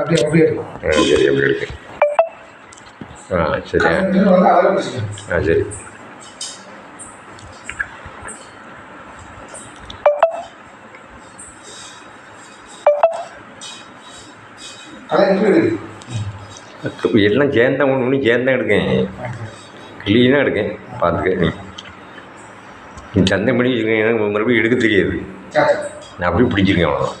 அப்படியே அப்படியே எடுக்கும். ஆ சரி அப்படி இருக்கு. ஆ சரி. எல்லாம் சேர்ந்தான் ஒன்று ஒன்று சேர்ந்தான் எடுக்கேன். க்ளீனாக எடுக்கேன். பார்த்துக்க. நீ நீ சந்தை பண்ணி வச்சுருக்கேன். எனக்கு மறுபடியும் எடுக்க தெரியாது நான் அப்படியே பிடிச்சிருக்கேன் அவ்வளோதான்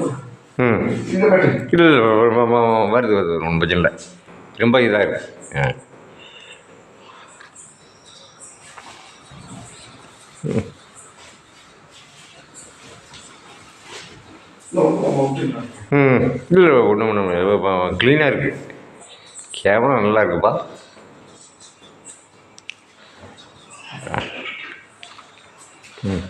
இல்லை இல்லை வருது வருது ஒன்றும் பிரச்சனை இல்லை ரொம்ப இதாக இருக்கு. ஆ. ம். இல்லை ஒன்றும் ஒன்றும் க்ளீனாக இருக்குது கேமரா நல்லா இருக்குப்பா. ம்.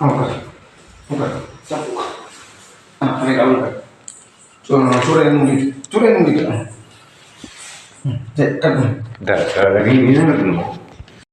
అవకాశం ఉంటారు తక్కువ అనే కావాలి చూడని నుండి చూడని నుండి కదా సరే కట్